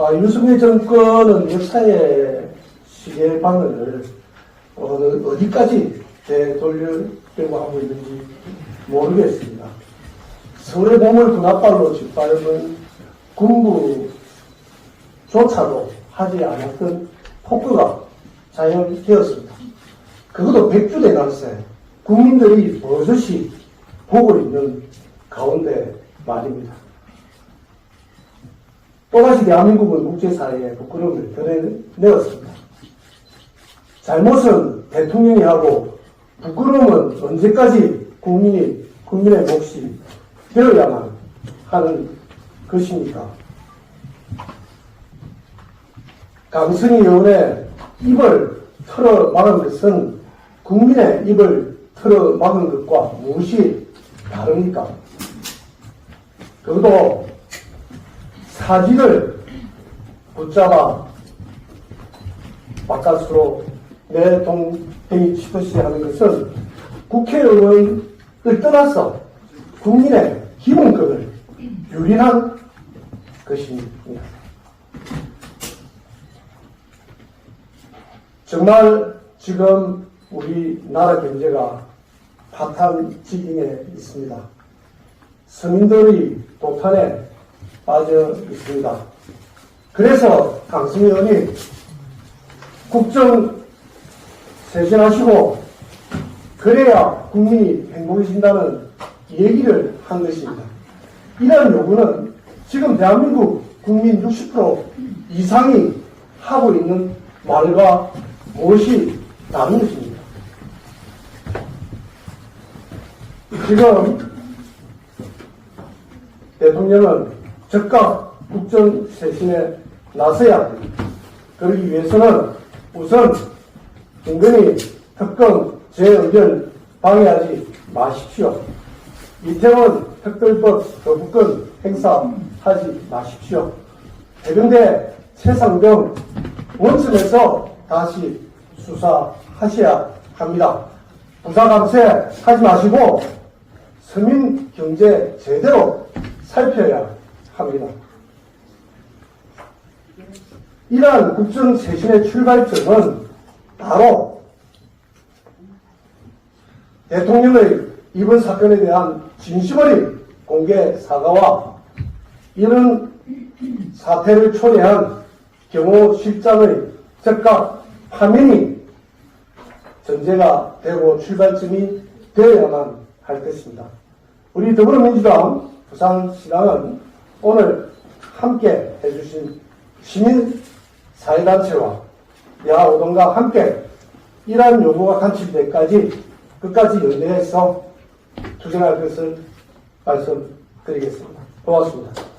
아, 윤석열 정권은 역사의 시계방을 어느, 어디까지 되돌리려고 하고 있는지 모르겠습니다. 서울의 몸을 군합발로 짓밟은 군부조차도 하지 않았던 폭거가 자연되었습니다. 그것도 백주 대간세 국민들이 버젓이 보고 있는 가운데 말입니다. 또다시 대한민국은 국제사회에 부끄러움을 드러내었습니다. 잘못은 대통령이 하고 부끄러움은 언제까지 국민이, 국민의 몫이 되어야만 하는 것입니까? 강승희 의원의 입을 털어 막은 것은 국민의 입을 털어 막은 것과 무엇이 다릅니까? 그것도 사직을 붙잡아 바깥으로 내동댕이 치듯이 하는 것은 국회의원을 떠나서 국민의 기본권을 유린한 것입니다. 정말 지금 우리나라 경제가 파탄 지경에 있습니다. 서민들이 도탄에 빠져 있습니다. 그래서 강승희 의원이 국정 세진하시고 그래야 국민이 행복해진다는 얘기를 한 것입니다. 이러한 요구는 지금 대한민국 국민 60% 이상이 하고 있는 말과 무엇이 다른 것입니다. 지금 대통령은 즉각 국정 쇄신에 나서야 합니다. 그러기 위해서는 우선 김건희 특검 재의견 방해하지 마십시오. 이태원 특별법 거부권 행사하지 마십시오. 해병대 최상병 원천에서 다시 수사하셔야 합니다. 부사 감세 하지 마시고 서민 경제 제대로 살펴야 합니다. 이러한 국정 쇄신의 출발점은 바로 대통령의 이번 사건에 대한 진심어린 공개 사과와 이런 사태를 초래한 경호 실장의 즉각 파면이 전제가 되고 출발점이 되어야만 할 것입니다. 우리 더불어민주당 부산시당은 오늘 함께 해주신 시민 사회단체와 야오동과 함께 이러한 요구가 간취될 때까지 끝까지 연대해서 투쟁할 것을 말씀드리겠습니다. 고맙습니다.